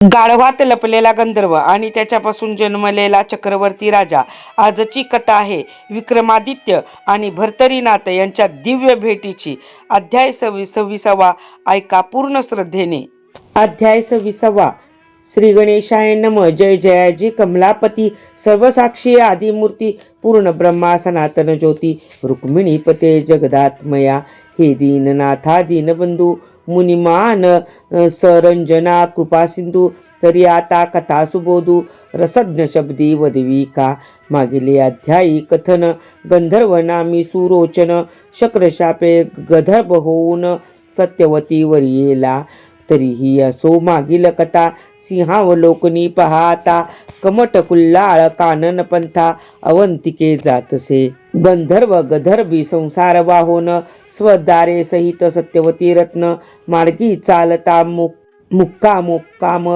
गाढवात लपलेला गंधर्व आणि त्याच्यापासून जन्मलेला चक्रवर्ती राजा. आजची कथा आहे विक्रमादित्य आणि भर्तरीनाथ यांच्या दिव्य भेटीची. अध्याय सवी सव्वीसावा ऐका पूर्ण श्रद्धेने. अध्याय सव्वीसावा. श्री गणेशाय नम. जय जयाजी कमलापती. सर्वसाक्षी आदिमूर्ती. पूर्ण ब्रह्मा सनातन ज्योती. रुक्मिणीपते जगदात्मया. हे दीननाथा दीनबंधू मुनिमान अ, सरंजना कृपा सिंधू तरी आता कथा सुबोधू रसज्ञ शब्दी मागील अध्यायी कथन गंधर्व नामी सुरोचन शक्रशापे गधर्भ होऊन सत्यवती वरियेला तरीही असो मागील कथा सिंहावलोकनी पहाता कमट कुल्लाळ कानन पंथा अवंतिके जातसे. गंधर्व गधर्वी संसार वाहोन स्वदारे सहित सत्यवती रत्न मार्गी चालता मुक मुक्का मुक्काम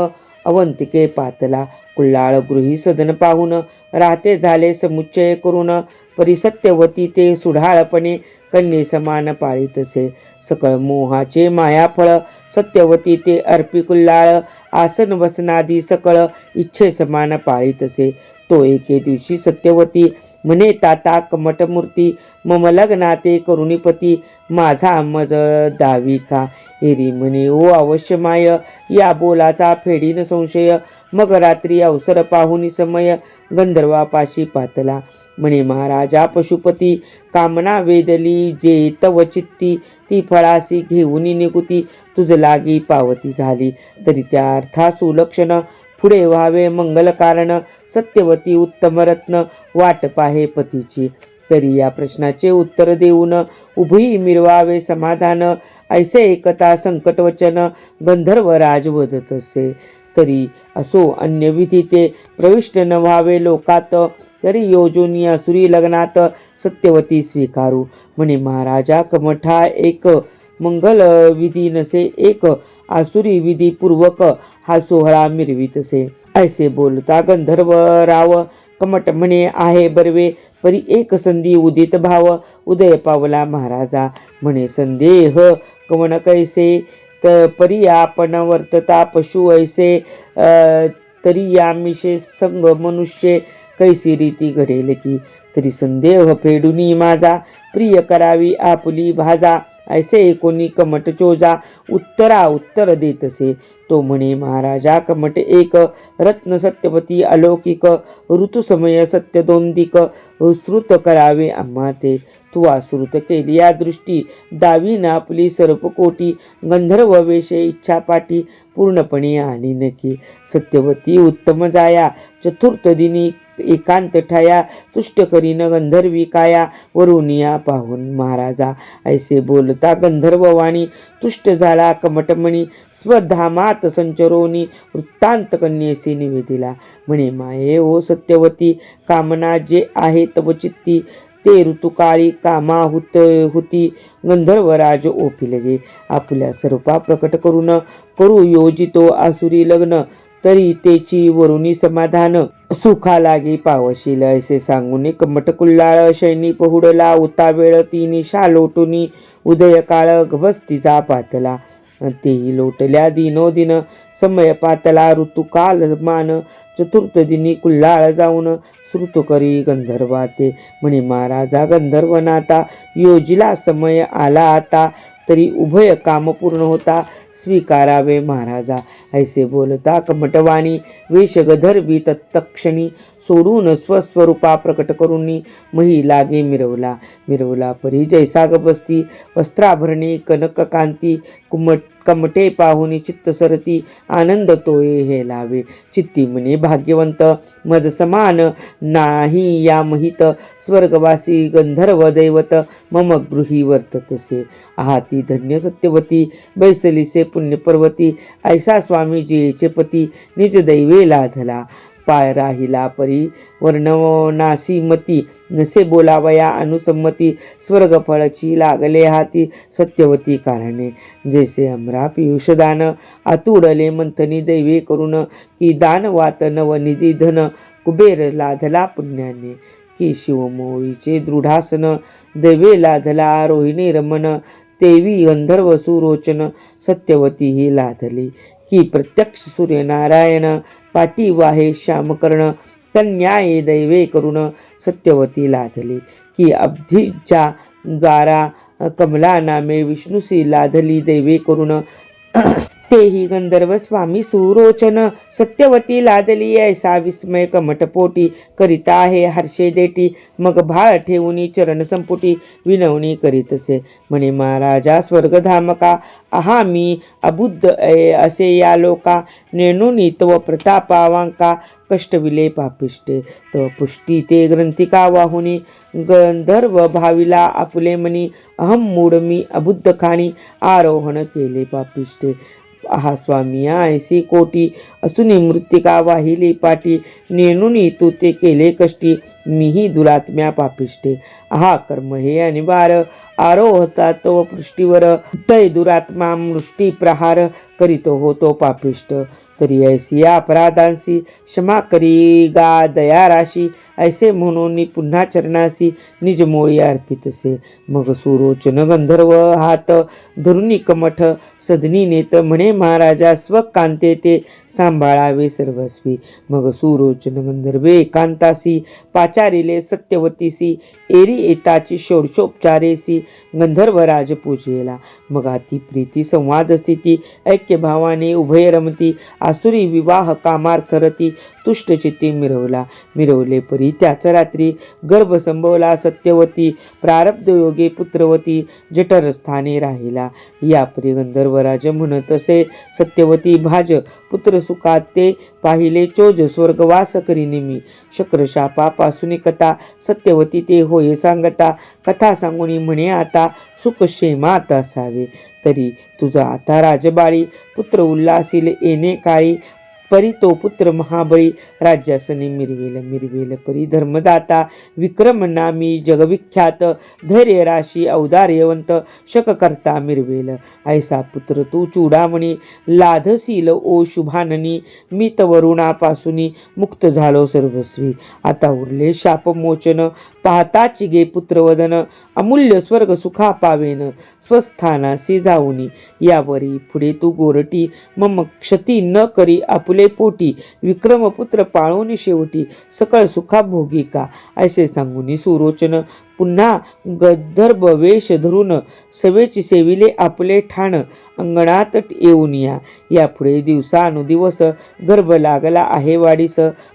अवंतिके पातला. कुल्लाळ गृही सदन पाहून राहते झाले समुच्चय करून परिसत्यवती ते सुढाळपणे कन्ये समान पाळीतसे सकळ मोहाचे मायाफळ सत्यवती ते अर्पी कुल्लाळ आसन वसनादी सकळ इच्छे समान पाळीतसे तो एके दिवशी सत्यवती म्हणे ताता कमटमूर्ती मम लग्नाते करुणीपती माझा मज दावी का म्हणे ओ अवश्य माय या बोलाचा फेडीन संशय. मग रात्री अवसर पाहुनी समय गंधर्वापाशी पातला. म्हणे महाराजा पशुपती कामना वेदली जे तव चित्ती ती फळासी घेऊन निगुती तुझ लागी पावती झाली. तरी त्या अर्था सुलक्षण पुढे व्हावे मंगल कारण. सत्यवती उत्तमरत्न वाट पाहे पतीची. तरी या प्रश्नाचे उत्तर देऊन उभयी मिरवावे समाधान. ऐसे एकता संकटवचन गंधर्व राज वदत असे. तरी असो अन्य विधी ते प्रविष्ट न व्हावे लोकात. तरी योजून असुरी लग्नात सत्यवती स्वीकारू. म्हणे महाराजा कमठा एक मंगल विधी नसे एक. आसुरी विधी पूर्वक हा सोहळा मिरवीत असे ऐसे बोलता गंधर्व राव कमट म्हणे आहे बर्वे परी एक संधी उदित भाव उदय पावला महाराजा. म्हणे संदेह कवण कैसे त परी आपण वर्तता पशु ऐसे अ, तरी यामिषे संग मनुष्य कैसी रीती घडेल की? तरी संदेह फेडुनी माझा प्रिय करावी आपुली भाजा ऐसे कोणी कमट चोजा उत्तरा उत्तर देतसे. तो म्हणे महाराजा कमट एक रत्न सत्यपती अलौकिक ऋतुसमय सत्य सत्यदोंदिक श्रुत करावे आम्हा ते. तू आसृत केली. या दृष्टी दावीन आपली सर्पकोटी गंधर्व वेशे इच्छा पाठी पूर्णपणे आली नकी. सत्यवती उत्तम जाया चतुर्थ दिनी एकांत ठाया तुष्ट करीन गंधर्वी काया वरुनिया पाहून महाराजा. ऐसे बोलता गंधर्व वाणी तुष्ट झाला कमटमणी स्वधामात संचरोनी वृत्तांत कन्येसी निवेदिला. म्हणे माये ओ सत्यवती कामना जे आहे तव चित्ती ते ऋतुकाळी कामा हुत. हुती गंधर्वराज ओपिलगे आपल्या स्वरूपा प्रकट करून करू योजितो आसुरी लग्न. तरी तेची वरुणी समाधान सुखा लागे पावशील असे सांगून कमटकुल्लाळ शैनी पहुडला. उतावेळ तिनी शालोटुनी उदय काळ गभस्तीचा पातला. तेही लोटल्या दिनोदिन समय पातला. ऋतुकाल मान चतुर्थ दिनी कुल्हाळ जाऊन श्रुत करी गंधर्वाते म्हणे महाराजा गंधर्वनाता योजिला समय आला आता तरी उभय काम पूर्ण होता स्वीकारावे महाराजा. ऐसे बोलता कमटवाणी वेशगधर्वी तत्तक्षणी सोडून स्वस्वरूपा प्रकट करून मही लागे मिरवला मिरवला परी जैसाग गबस्ती वस्त्राभरणे कनककांती कुमट कमटे पाहुनी चित्त सरती आनंद तोये हे लावे. चित्ती म्हणे भाग्यवंत मज समान नाही या महित. स्वर्गवासी गंधर्व दैवत मम गृही वर्ततसे आहाती धन्य सत्यवती बैसलीसे पुण्यपर्वती. ऐसा स्वामी जेचे पती निज दैवे लाधला. पाय राहिला परी. वर्णनासी मती नसे बोलावया अनुसंमती स्वर्गफळची लागले हाती सत्यवती कारणे. जैसे अमरा पियुषदान आतुडले मंथनी दैवे करून की दान वातन व निधी धन कुबेर लाधला पुण्याने. की शिवमोळीचे दृढासन दैवे लाधला रोहिणी रमण तेवी गंधर्व सुरोचन सत्यवती ही लाधली. की प्रत्यक्ष सूर्यनारायण पाटी वाहे श्यामकर्ण तन्याये दैवे करुण सत्यवती लाधली. की अब्धीच्या द्वारा कमला नामे विष्णुसी लाधली दैवे करुण तेही गंधर्व स्वामी सुरोचन सत्यवती लादली ऐसा विस्मय कमटपोटी करिता आहे. हर्षे देटी मग भाळ ठेवूनी चरण संपुटी विनवणी करीत असे. म्हणे महाराजा स्वर्गधामका आहा मी अबुद्ध ऐ असे या लोका नेणुनी तव प्रतापावांका कष्टविले पापिष्टे. तव पुष्टी ते ग्रंथिका वाहुनी गंधर्व भाविला आपुले मनी अहम मूड मी अबुद्ध खाणी आरोहण केले पापिष्टे. पहा स्वामी ऐसी कोटी असुनी मृत्तिका वाहिली पाटी. नेणुनी तू ते केले कष्टी मीही दुरात्म्या पापिष्टे. आहा कर्म हे अनिवार आरोहता तो पृष्टीवर. तय दुरात्मा मृष्टी प्रहार करीतो होतो पापिष्ट. तरी ऐसी या अपराधांसी क्षमा करी गा दयाराशी ऐसे म्हणून पुन्हा चरणासी निजमोळी अर्पित असे. मग सुरोचन गंधर्व हात धरुणी कमठ सदनी नेत म्हणे महाराजा स्वकांते ते सांभाळावे सर्वस्वी. मग सुरोचन गंधर्वे कांतासी पाचारिले सत्यवतीसी एरी येताची षोडशोपचारेसी गंधर्व राज पूजेला. मग अति प्रीती संवाद स्थिती ऐक्यभावाने उभय रमती आसुरी विवाह कामार्थ रती तुष्टचित्ती मिरवला. मिरवले परी. त्याच रात्री गर्भ संभवला सत्यवती. प्रारब्ध योगे पुत्रवती जठरस्थानी राहिला. या परी गंधर्वराज म्हणत असे सत्यवती भाज पुत्र सुखात ते पाहिले चोज स्वर्गवास करी नेमी शक्रशापापासून कथा सत्यवती ते होय सांगता. कथा सांगून म्हणे आता सुखक्षेमात असावे. तरी तुझा आता राजबाळी पुत्र उल्हासील येणे काळी परी तो पुत्र महाबळी. राज्यासनी मिरवेल मिरवेल परी. धर्मदाता विक्रम नामी जगविख्यात. धैर्य राशी औदार्यवंत शककर्ता मिरवेल. ऐसा पुत्र तू चूडामणी. लाधसील ओ शुभाननी. मी तवरुणापासून मुक्त झालो सर्वस्वी. आता उरले शापमोचन. पाहता चिगे पुत्रवदन अमूल्य स्वर्ग सुखा पावेन स्वस्थानासी जाऊनी. यावरी पुढे तू गोरटी मम क्षती न करी आपुले पोटी विक्रमपुत्र पाळून शेवटी सकळ सुखा भोगी का? ऐसे सांगूनी सुरोचन पुन्हा गंधर्भ वेश धरून सवेची सेविले आपले ठाण अंगणात येऊन या. यापुढे दिवसानुदिवस गर्भ लागला आहे वाडीस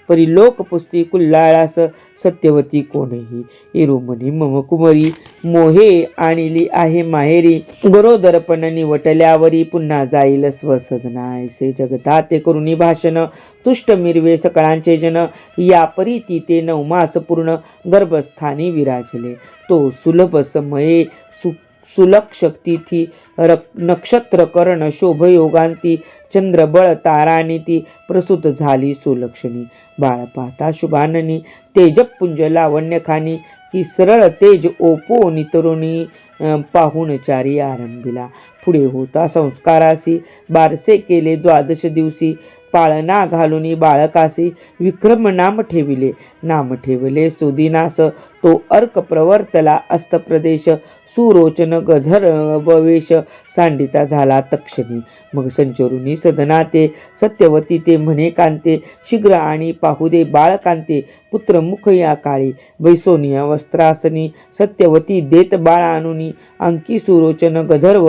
परिलोक पुस्ती कुल्लाळास सत्यवती कोणही इरुमणी ममकुमरी मोहे आणली आहे माहेरी गरोदरपण निवटल्यावरी पुन्हा जाईल स्वसदना. ऐसे जगता ते करुणी भाषण तुष्ट मिरवे सकळांचे जन. या परी ती ते नवमास पूर्ण गर्भस्थानी विराजले. तो सुलभ समये सु सुलक्ष तिथी रक नक्षत्र कर्ण शोभयोगांती चंद्रबळ तारानिती प्रसूत झाली सुलक्षणी. बाळ पाहता शुभाननी तेजपुंज लावण्यखानी की सरळ तेज ओपो नितरुणी पाहुणचारी पाहून चारी आरंभिला. पुढे होता संस्कारासी बारसे केले द्वादश दिवशी पाळणा घालून बाळकासी विक्रम नाम ठेविले. नाम ठेवले सुदिनास. तो अर्क प्रवर्तला अस्तप्रदेश. सुरोचन गधर बवेश. सांडिता झाला तक्षणी. मग संचरुनी सदना ते सत्यवती ते म्हणे कांते शीघ्र आणि पाहुदे बाळकांते पुत्र मुख या काळी. बैसोनिया वस्त्रासनी सत्यवती देत बाळ आणुनी अंकी सुरोचन गधर्व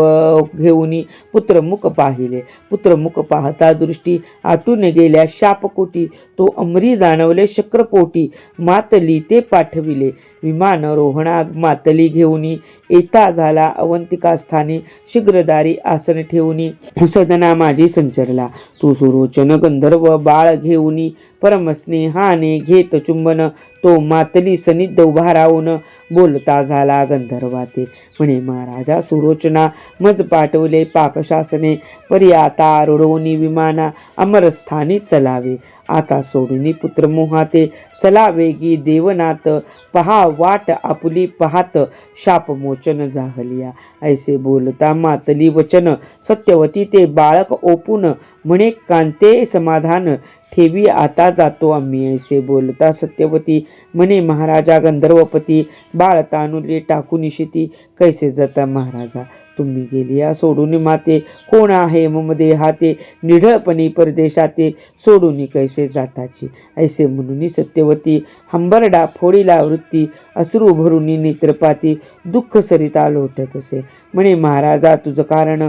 घेऊनी पुत्र मुख पाहिले. पुत्र मुख पाहता दृष्टी आटून गेल्या शापकोटी. तो अमरी जाणवले शक्रपोटी. मातली ते पाठविले. विमान रोहणा मातली घेऊनी येता झाला. अवंतिका स्थानी शीघ्रदारी आसन ठेवूनी सदना माझी संचरला. तू सुरोचन गंधर्व बाळ घेऊनी परमस्नेहाने घेत चुंबन तो मातली सनिद्ध उभा राहून बोलता झाला गंधर्वाते म्हणे महाराजा सुरोचना मज पाठवले पाकशासने परी आता रुडवणी विमाना अमरस्थानी चलावे. आता सोडूनी पुत्र मोहाते. चलावे गी देवनाथ. पहा वाट आपुली पाहात. शापमोचन जाहलिया. ऐसे बोलता मातली वचन. सत्यवती ते बाळक ओपून. म्हणे कांते समाधान. ठेवी आता जातो आम्ही ऐसे बोलता सत्यवती. म्हणे महाराजा गंधर्वपती बाळ तानुले टाकून शिती कैसे जाता महाराजा? तुम्ही गेली या सोडून माते. कोण आहे मम देहाते निढळपणी परदेशाते. सोडून कैसे जाताची? ऐसे म्हणून सत्यवती. हंबरडा फोडीला वृत्ती. अश्रू भरून नेत्रपाती दुःख सरिता लोटत असे. म्हणे महाराजा तुझं कारण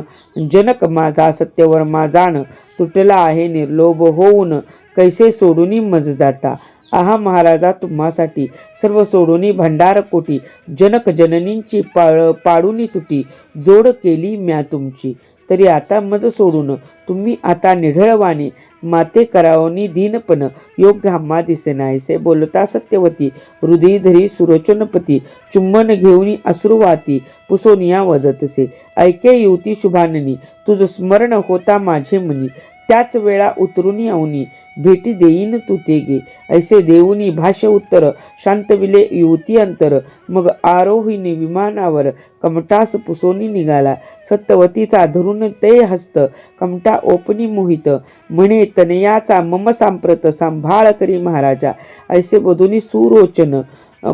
जनक माझा सत्यवर्मा जाण. तुटला आहे निर्लोभ होऊन. कैसे सोडून मज जाता? आहा महाराजा तुम्हासाठी सर्व सोडूनी भंडारकोटी जनक जननींची पाळ पाडूनी तुटी जोड केली म्या तुमची. तरी आता मज सोडून तुम्ही आता निढळवाने माते करावनी दीनपण योग आम्हा दिसे नाहीसे बोलता सत्यवती हृदयधरी सुरोचनपती चुंबन घेऊनी अश्रुवाती पुसोनिया वदतसे ऐके युवती शुभाननी तुझ स्मरण होता माझे मनी. त्याच वेळा उतरून येऊनी भेटी देईन तू ते गे ऐसे देऊनी भाष्य उत्तर. शांतविले युवती अंतर. मग आरोहिणी विमानावर कमटास पुसोनी निघाला. सत्यवतीचा धरून ते हस्त. कमटा ओपनी मोहित. म्हणे तनयाचा मम सांप्रत सांभाळ करी महाराजा. ऐसे बधुनी सुरोचन.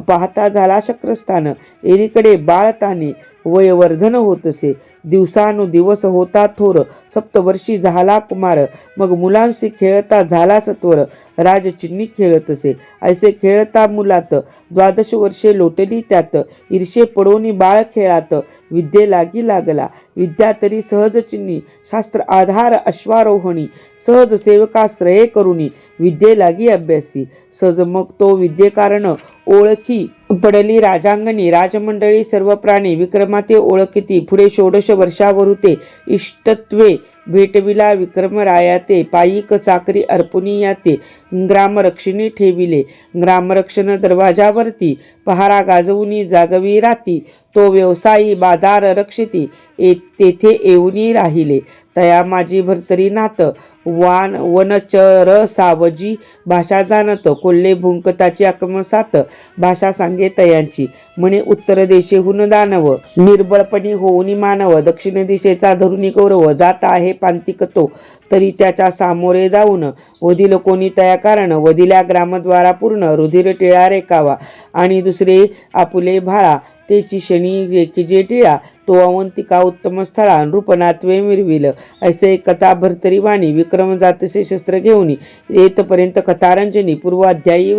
पाहता झाला शक्रस्थान. एरीकडे बाळताने. वयवर्धन होतसे. दिवसानुदिवस होता थोर. सप्तवर्षी झाला कुमार. मग मुलांशी खेळता झाला सत्वर राजचिन्नी खेळत असे ऐसे खेळता मुलात. द्वादश वर्षे लोटली त्यात. ईर्षे पडोनी बाळ खेळात. विद्ये लागी लागला. विद्या तरी सहजचिन्नी शास्त्र आधार अश्वारोहणी. सहज सेवकाश्रये करुणी. विद्ये लागी अभ्यासी. सहज मग तो विद्येकारण ओळखी पडली राजांगणी. राजमंडळी सर्व प्राणी विक्रमाते ओळखिती. पुढे षोडश वर्षावर होते. इष्टत्वे भेटविला विक्रमरायाते. पायिक चाकरी अर्पुनी याते. ग्रामरक्षिणी ठेविले. ग्रामरक्षण दरवाजावरती पहारा गाजवुनी जागवी राती. तो व्यवसायी बाजार रक्षिती. ए तेथे येऊनी राहिले. तया माझी भरतरी नात. वान वनचर सावजी भाषा जाणत. कोल्हे भुंकताची आक्रमसात भाषा सांगे तयांची. म्हणे उत्तर देशेहून दानव. निर्बळपणी होऊनी मानव. दक्षिण दिशेचा धरुणी कौरव जात आहे पांतिक तो. तरी त्याच्या सामोरे जाऊन वधील कोणी तया कारण. वधिल्या ग्रामद्वारा पूर्ण. रुधिर टिळा रेखावा. आणि दुसरे आपुले भाळा. तेची शनी रेखीजे टिळा तो अवंतिका उत्तम स्थळा नृपनात्वे मिरविल ऐसे कथा भरतरी वाणी विक्रम जातसे शस्त्र घेऊन येतपर्यंत कथारंजनी पूर्व अध्यायी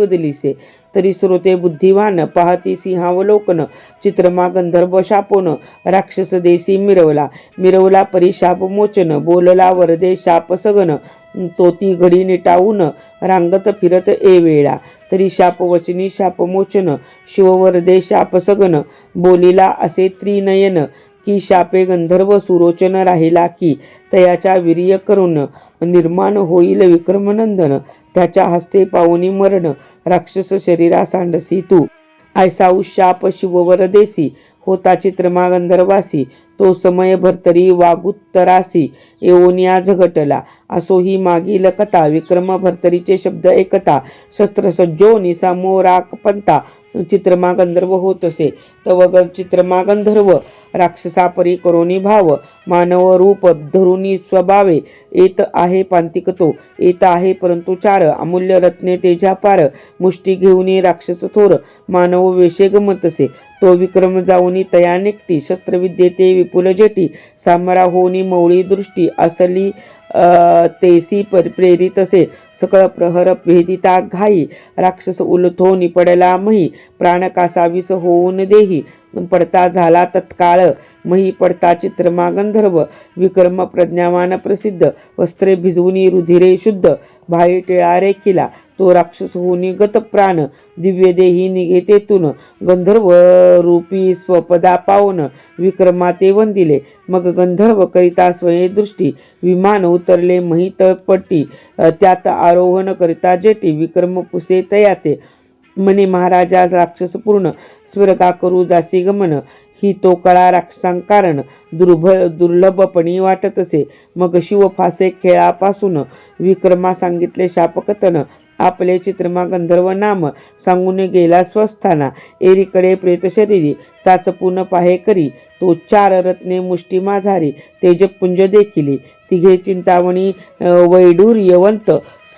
तरी श्रोते बुद्धिवान पाहती सिंहावलोकन चित्रमा गंधर्व शापोन राक्षस देसी मिरवला मिरवला परिशाप मोचन बोलला वरदे शाप सगन तो ती घडी निटावून रांगत फिरत ए वेळा तरी शापवचनी शापमोचन शिववरदे शाप सगन बोलिला असे त्रिनयन की शापे गंधर्व सुरोचन राहिला की तयाच्या वीर्य करून निर्माण होईल विक्रमनंदन त्याच्या हस्ते पावनी मरण राक्षस शरीरा सांडसी तू. ऐसा शाप शिववर देसी होता चित्रमा गंधर्वासी तो समय भरतरी वागुत्तरासी एओनिया झगटला. असो ही मागील कथा विक्रम भरतरीचे शब्द एकता शस्त्रसज्जो निसामोराक पंता चित्रमा गंधर्व होत असे. तव ग चित्रमा गंधर्व राक्षसापरी करोनी भाव मानव रूप धरुनी स्वभावे. येत आहे पांतिक तो येत आहे परंतु चार. अमूल्य रत्ने तेजा पार मुष्टी घेऊन राक्षस थोर. मानव वेशे गमतसे तो विक्रम जाऊनी तया निघती. शस्त्रविद्ये ते विपुल जेटी. सामरा होनी मौळी दृष्टी. असली तेसी पर प्रेरित असे. सकळ प्रहर भेदिता घाई राक्षस उलथोनी पडला मही प्राण कासावीस होऊन देही. पडता झाला तत्काळ मही पडता चित्रमा गंधर्व विक्रम प्रज्ञावान प्रसिद्ध वस्त्रे भिजवूनी रुधिरे शुद्ध भाई टिळारे किला तो राक्षस होऊनी गत प्राण दिव्य देही निघे गंधर्व रूपी स्वपदा पावन विक्रमाते वंदिले मग गंधर्व करिता स्वयदृष्टी विमान उतरले मही तळपट्टी त्यात आरोहण करिता जेटी विक्रम पुसे तयाते. म्हणे महाराजा राक्षस पूर्ण स्वर्गा करू जासी गमन. ही तो कळा राक्षसांकारण दुर्भ दुर्लभपणी वाटत असे. मग शिव फासे खेळापासून विक्रमा सांगितले शापकतन आपले चित्रमा गंधर्व नाम सांगून गेला स्वस्थाना. एरीकडे प्रेत शरीरी चाचपून पाहे करी. तो चार रत्ने मुष्टी माझारी. तेजपुंज देखिली. तिघे चिंतामणी अ, वैडूर्यवंत.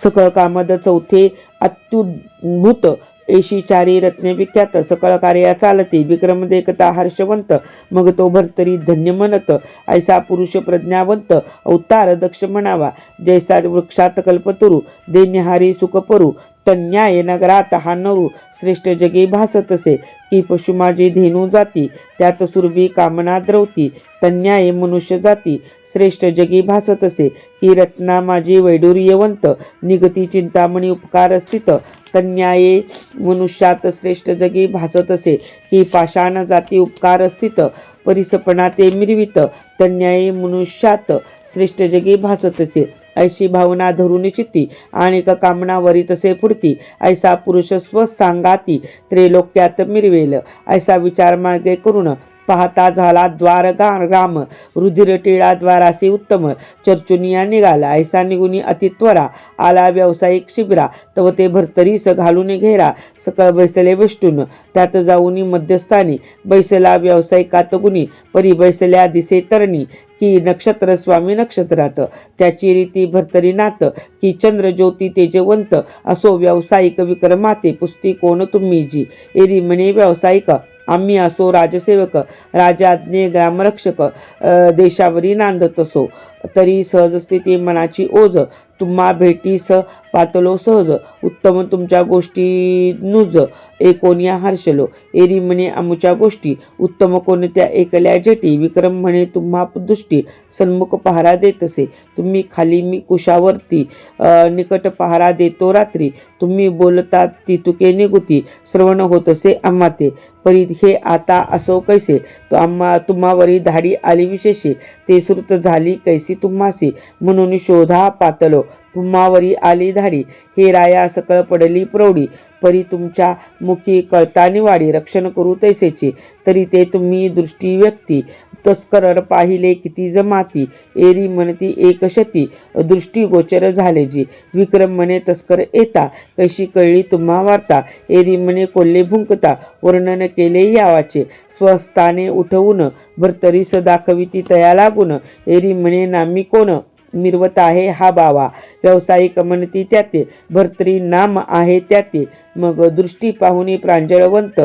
सकळ कामद चौथे अत्युद्भूत एशी चारी रत्ने विख्यात सकळ कार्या चालती. विक्रम देखता हर्षवंत मग तो भरतरी धन्य म्हणत ऐसा पुरुष प्रज्ञावंत अवतार दक्ष म्हणावा. जैसा वृक्षात कल्पतरू देन्यहारी सुखपरू तन्याय नगरात हा नरू. श्रेष्ठ जगी भासतसे की पशु माझी धेनू जाती त्यात सुरभी कामना द्रवती तन्याय मनुष्य जाती. श्रेष्ठ जगी भासतसे की रत्ना माझी वैडूर्यवंत निगती चिंतामणी उपकार स्थित. तन्याये मनुष्यात श्रेष्ठ जगी भासत असे. की पाषाण जाती उपकार स्थित. परिसपणा ते मिरवित तन्याये मनुष्यात श्रेष्ठ जगी भासतसे ऐशी भावना धरून चित्ती. आणि कामना वरी तसे फुडती. ऐसा पुरुष स्व सांगाती. त्रैलोक्यात मिरवेल. ऐसा विचार मार्गे करून पाहता झाला द्वारका राम. रुधिर टिळा द्वारासी उत्तम. चर्चुनिया निघाला. ऐसा निगुनी अतित्वरा आला व्यावसायिक शिबिरा. तव ते भरतरीस घालून घेरा. सकळ बैसले विष्टून त्यात जाऊनी मध्यस्थानी बैसला व्यावसायिकात गुणी. परी बैसल्या दिसे तरणी. की नक्षत्र स्वामी नक्षत्रात. त्याची रीती भरतरी नात की चंद्र ज्योती तेजवंत. असो व्यावसायिक विक्रमाते पुस्ती कोण तुम्ही जी. एरी म्हणे व्यावसायिक आम्ही असो राजसेवक राजाज्ञे ग्रामरक्षक देशावरी नांदत असो. तरी सहज स्थिती मनाची ओझ. तुम्हा भेटीस पातलो सहज. उत्तम तुमच्या गोष्टी नुज. एकोनिया हर्षलो. एरी म्हणे आमच्या गोष्टी. उत्तम कोणत्या एकल्या जेटी. विक्रम म्हणे तुम्हा दृष्टी. सन्मुख पहारा देत असे तुम्ही खाली मी कुशावरती. निकट पहारा देतो रात्री. तुम्ही बोलता ती तुके निगुती. श्रवण होतसे आम्हा ते परी हे आता असो कैसे? तो आम्हा तुम्हावरी धाडी आली विशेषे. ते श्रुत झाली कैसी? तुम्हासी म्हणून शोधा पातलो. तुम्हावरी आली धाडी हे राया सकळ पडली प्रौढी. परी तुमच्या मुखी कळतानी निवाडी रक्षण करू तैसेची. तरी ते तुम्ही दृष्टी व्यक्ती. तस्कर पाहिले किती जमाती. एरी म्हणती एक शती. दृष्टीगोचर झाले जी. विक्रम म्हणे तस्कर येता. कशी कळली तुम्हा वार्ता? एरी म्हणे कोल्हे भुंकता. वर्णन केले यावाचे. स्वस्थाने उठवून भरतरीस दाखविती तया लागून. एरी म्हणे नामी कोण? मिरवत आहे हा बावा. व्यावसायिक म्हणती त्याते. भर्तरी नाम आहे त्याते. मग दृष्टी पाहुणी प्रांजळवंत.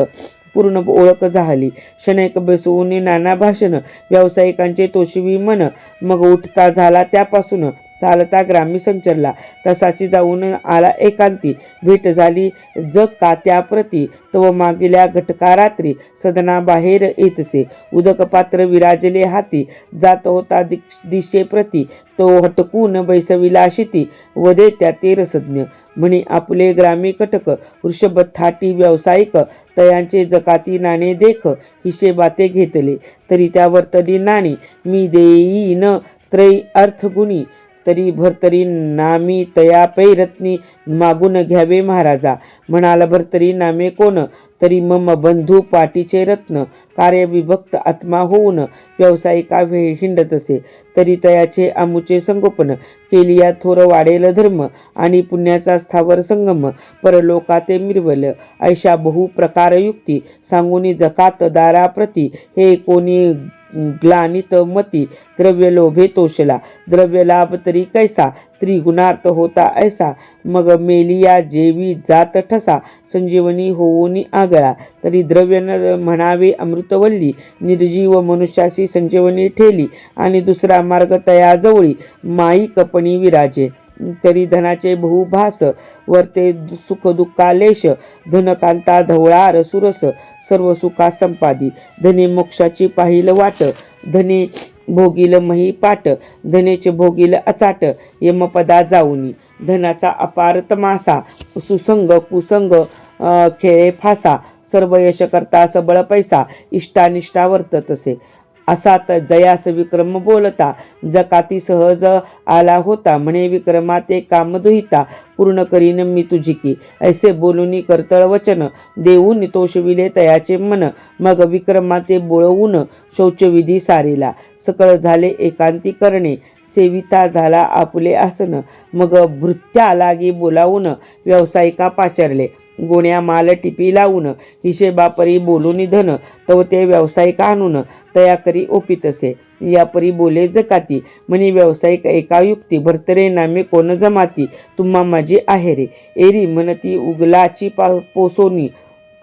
पूर्ण ओळख झाली. शनैक बसवून नाना भाषण व्यावसायिकांचे तोषवी मन मग उठता झाला त्यापासून चालता ग्रामी संचरला. तसाची जाऊन आला एकांती. भेट झाली जग का त्याप्रती? तव मागिल्या घटका रात्री सदना बाहेर येतसे. उदक पात्र विराजले हाती. जात होता दिक्ष दिशेप्रती. तो हटकून बैसविला शिती. वदे त्या ते रसज्ञ म्हणे आपले ग्रामी कटक वृषभ थाटी व्यावसायिक तयांचे जकाती नाणे देख हिशेबाते घेतले. तरी त्या वर्तली नाणी मी देईन त्रय अर्थगुणी. तरी भरतरी नामी तया पै रत्नी मागून घ्यावे महाराजा. म्हणाला भरतरी नामे कोण? तरी मम बंधू पाटीचे रत्न. कार्यविभक्त आत्मा होऊन व्यावसायिका वे हिंडतसे तरी तयाचे आमुचे संगोपन. केलिया थोर वाढेल धर्म आणि पुण्याचा स्थावर संगम. परलोकाते मिरवल. ऐशा बहु प्रकारयुक्ती सांगुनी जकात दाराप्रती. हे कोणी ग्लानित मती द्रव्य लोभे तोषला द्रव्य लाभ तरी कैसा त्रिगुणार्थ होता ऐसा मग मेलिया जेवी जात ठसा संजीवनी होऊनी आगळा तरी द्रव्य न म्हणावे अमृतवल्ली निर्जीव मनुष्याशी संजीवनी ठेली आणि दुसरा मार्ग तयाजवळी माई कपणी विराजे. तरी धनाचे बहुभास वर्ते सुख दुःखालेश धनकांता धवळा रसुरस सर्व सुखा संपादी. धने मोक्षाची पाहिल वाट धने भोगील मही पाट धनेचे भोगील अचाट यमपदा जाऊनी. धनाचा अपार तमासा सुसंग कुसंग खेळे फासा सर्व यश करता सबळ पैसा इष्टानिष्टा वर्त तसे तर जयास विक्रम बोलता जकाती सहज आला होता म्हणे विक्रमा ते काम दुहिता पूर्ण करीन मी तुझी की ऐसे बोलूनी करतळ वचन देऊन तोषविले तयाचे मन. मग विक्रमा ते बोळवून शौचविधी सारिला. सकळ झाले एकांती करणे. सेविता झाला आपुले आसन. मग भृत्या लागी बोलावून व्यावसायिका पाचरले. गोण्या माल टिपी लावून हिशेबापरी बोलून धन तव ते व्यावसायिक आणून तया करी ओपितसे. यापरी बोले जकाती. म्हणे व्यावसायिक एका युक्ती. भरतरे नामे कोण जमाती? तुम्हा माझी आहे रे. एरी म्हणती उगलाची पा पोसोनी.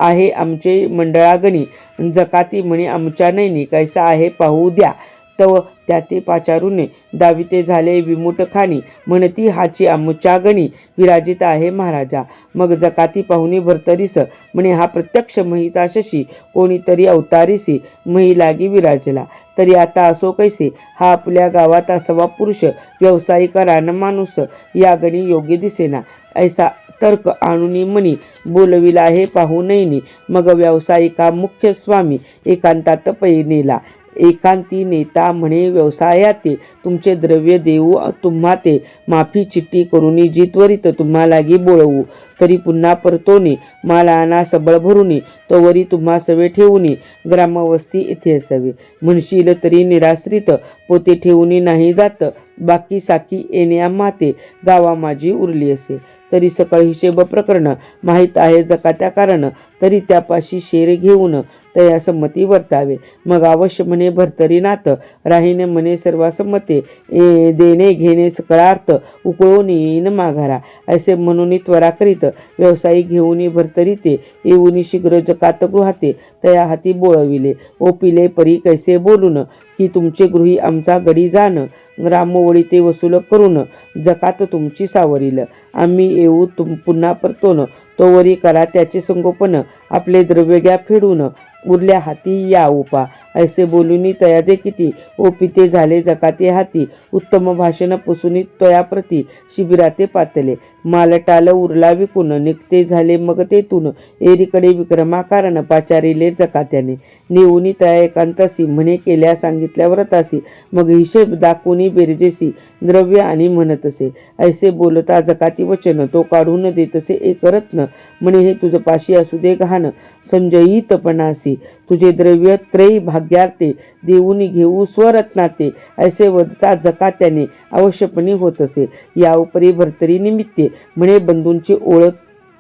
आहे आमचे मंडळागणी. जकाती म्हणे आमच्या नैनी कैसा आहे पाहू द्या. तव त्या ते पाचारूने दाविते झाले विमुट खाणी म्हणती हाची आमुच्यागणी विराजित आहे महाराजा. मग जकाती पाहुणे भरतरीस म्हणे हा प्रत्यक्ष महीचा शशी कोणीतरी अवतारीसी मही लागी विराजला. तरी आता असो कैसे हा आपल्या गावात असावा पुरुष व्यावसायिक रान माणूस या गणी योग्य दिसेना. ऐसा तर्क आणुनी मनी बोलविला हे पाहू नयनी. मग व्यावसायिका मुख्य स्वामी एकांतात पैनेला एकांती नेता म्हणे व्यवसायाते तुमचे द्रव्य देऊ तुम्हा ते माफी चिठ्ठी करूनी जी त्वरित तुम्हा लागी बोळवू तरी पुन्हा परतोनी मालाना सबळ भरूनी तोवरी तुम्हा सवे ठेवूनी ग्रामवस्ती इथे असावे. म्हणशील तरी निराश्रित पोते ठेवूनी नाही जात बाकी साकी येण्या माते गावा माझी उरली असे. तरी सकळ हिशेब प्रकरण माहीत आहे जकात्या कारण तरी त्यापाशी शेर घेऊन तया संमती वर्तावे. मग अवश्य म्हणे भरतरी नात राहीने म्हणे सर्वासंमते ए, देणे घेणे सकळार्थ उकळून येईन माघारा. असे म्हणून त्वरा करीत व्यावसायिक घेऊन भरतरी ते येऊन शीघ्र जकात गृहाते तया हाती बोळविले. ओपिले परी कैसे बोलून की तुमचे गृही आमचा गडी जाण ग्रामवळी ते वसूल करून जकात तुमची सावरील. आम्ही येऊ तुम पुन्हा परतोन. तोवरी करा त्याचे संगोपन. आपले द्रव्य घ्या फेडून. उरल्या हाती या उपा. ऐसे बोलूनी तया दे किती ओपिते झाले जकाते हाती. उत्तम भाषण पुसुनी तयाप्रती शिबिराते पातले. मालटाल उरला विकून निघते झाले मग तेथून. एरीकडे विक्रमाकारण पाचारिले जकात्याने. नेऊनी तया एकांतासी म्हणे केल्या सांगितल्या व्रतासी. मग हिशेब दाखवूनी बेरजेसी द्रव्य आणि म्हणतसे. ऐसे बोलता जकाती वचन तो काढून देतसे एक रत्न. म्हणे हे तुझं पाशी असू दे घाण. संजयितपणासी. तुझे द्रव्य त्रयी भाग भाग्यार्थे देऊनी घेऊ स्वरत्नाते ऐसे वदता जकात्याने अवश्यपणे होत असे. या उपरी भरतरी निमित्ते म्हणे बंधूंची ओळख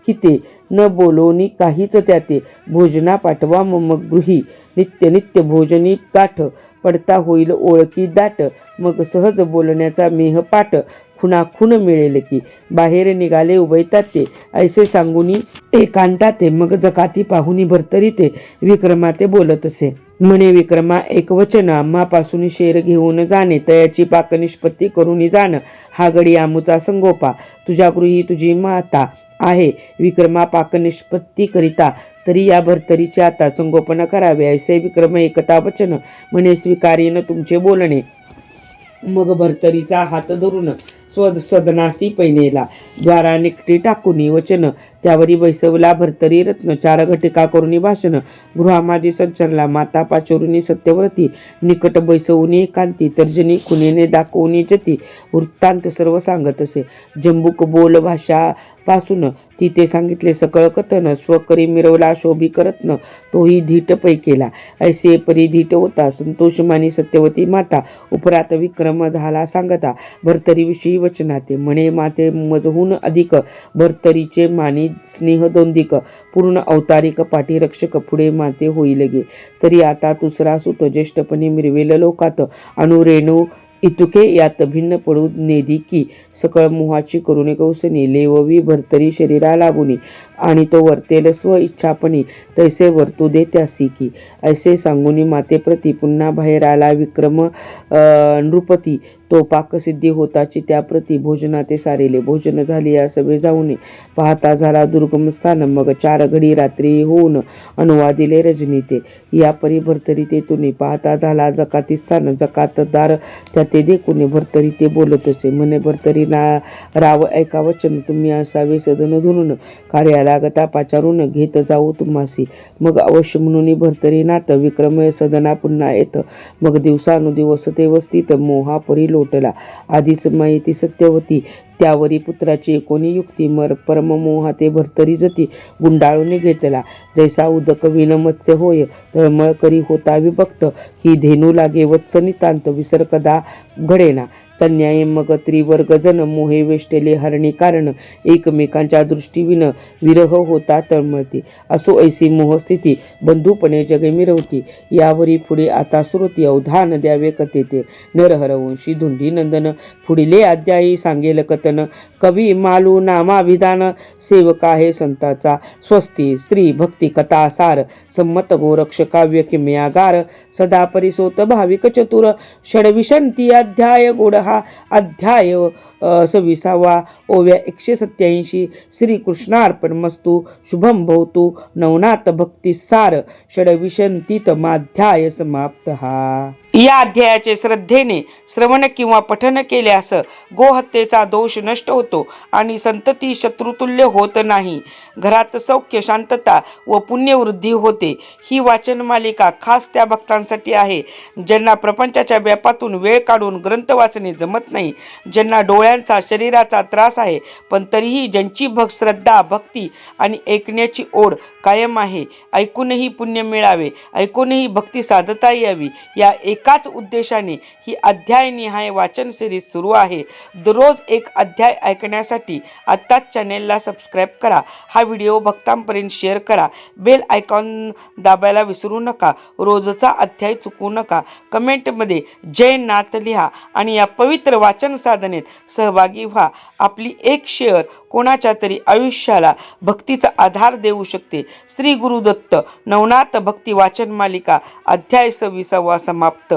किते न बोलोनी काहीच त्याते. भोजना पाठवा मग गृही नित्य नित्य भोजनी काठ पडता होईल ओळखी दाट मग सहज बोलण्याचा मेह पाठ खुणाखुण मिळेल की. बाहेर निघाले उभयतात ते ऐसे सांगूनी एकांतात ते मग जकाती पाहुनी भरतरी ते विक्रमाते बोलत असे. म्हणे विक्रमा एकवचन आम्हापासून शेर घेऊन जाणे तयाची पाक निष्पत्ती करून जाणं. हा गडी आमूचा संगोपा. तुझ्या गृही तुझी माता आहे. विक्रमा पाक निष्पत्ती करिता तरी या भरतरीचे आता संगोपन करावे. ऐसे विक्रम एकता वचन म्हणे स्वीकारीन तुमचे बोलणे. मग भरतरीचा हात धरून स्वद सदनासी पैनेला द्वारा निकटी टाकूनी वचन त्यावरी बैसवला भरतरी रत्न चार घटिका करून भाषण गृहामादी संचरला माता पाचोरुनी सत्यव्रती निकट बैसवून एकांती तर्जनी खुनेने दाखवून जती वृत्तांत सर्व सांगत असे. जंबुक बोल भाषा पासून तिथे सांगितले सकळ कथन स्वकरी मिरवला शोभी करतन तोही धीट पै केला. ऐसे परी धीट होता संतोषमानी सत्यवती माता उपरात विक्रम झाला सांगता भरतरीविषयी वचनाते. म्हणे माते मजहून अधिक भरतरीचे मानी स्नेह दोंदिक पूर्ण अवतारिक पाठीरक्षक पुढे माते होईल गे तरी आता दुसरा सुत ज्येष्ठपणे मिरवेल लोकात. अनुरेणू इतुके यात भिन्न पडू नेदी की सकळ मोहाची करुणे कौसनी लेववी भरतरी शरीरा लागुनी आणि तो वर्तेल स्व इच्छापणी तैसे वर्तू दे त्यासी की ऐसे सांगुनी मातेप्रती पुन्हा बाहेर आला. विक्रम नृपती तो पाकसिद्धी होताची त्याप्रती भोजनाते सारेले. भोजन झाली या सभे जाऊने. पाहता झाला दुर्गम स्थान. मग चार घडी रात्री होऊन अनुवादिले रजनी ते या परी भरतरी पाहता झाला जकाती स्थान. जकातदार त्या ते देखून भरतरी ते बोलत असे म्हणे भरतरी ना राव ऐका वचन. तुम्ही असावे सदन धुनून कार्याला लागता पाचारून घेत जाऊ तुम्हासी. मग अवश्य म्हणून भरतरी नात विक्रमय सदना पुन्हा येत. मग दिवसानुदिवस ते वस्तीत मोहापरी लोटला. आधीच माहिती सत्यवती त्यावरी पुत्राची कोणी युक्ती? मर परममोहा ते भरतरी जती. गुंडाळून घेतला. जैसा उदक विनमत्स्य होय. तळमळ करी होता विभक्त. की धेनू लागे वत्स नितांत विसर्कदा घडेना. तन्याय मग त्रिवर्गजन मोहे वेष्टले हरणी कारण एकमेकांच्या दृष्टीविन विरह होता तळमळती. असो ऐसी मोहस्थिती बंधुपणे जगे मिरवती. यावरी पुढे आता श्रोती अवधान द्यावे कथेते. नरहरवंशी धुंडी नंदन पुढिले अध्यायी सांगेल कथन. कवी मालू नामाभिधान सेवक आहे संताचा स्वस्ती. स्त्री भक्ती कथासार संमत गोरक्ष काव्य किमयागार. सदा परिसोत भाविक चतुर षडविशंती अध्याय गोड हा अध्याय सव्वीसावा ओव्या एकशे सत्याऐंशी श्रीकृष्णार्पण मस्तू शुभम भवतु नवनाथ भक्ती सार षडविशंतीत माध्याय समाप्त. हा या अध्यायाचे श्रद्धेने श्रवण किंवा पठन केल्यास गोहत्येचा दोष नष्ट होतो आणि संतती शत्रुतुल्य होत नाही. घरात सौख्य शांतता व पुण्यवृद्धी होते. ही वाचन मालिका खास त्या भक्तांसाठी आहे ज्यांना प्रपंचाच्या व्यापातून वेळ काढून ग्रंथ वाचणे जमत नाही. ज्यांना डोळ्यांचा शरीराचा त्रास आहे पण तरीही ज्यांची भक श्रद्धा भक्ती आणि ऐकण्याची ओढ कायम आहे ऐकूनही पुण्य मिळावे ऐकूनही भक्ती साधता यावी या एक एकाच उद्देशाने ही अध्यायनिहाय वाचन सिरीज सुरू आहे. दररोज एक अध्याय ऐकण्यासाठी आत्ताच चॅनेलला सबस्क्राईब करा. हा व्हिडिओ भक्तांपर्यंत शेअर करा. बेल आयकॉन दाबायला विसरू नका. रोजचा अध्याय चुकवू नका. कमेंटमध्ये जय नाथ लिहा आणि या पवित्र वाचन साधनेत सहभागी व्हा. आपली एक शेअर कोणाच्या तरी आयुष्याला भक्तीचा आधार देऊ शकते. श्री गुरुदत्त नवनाथ भक्ती वाचन मालिका अध्याय सव्वीसावा समाप्त.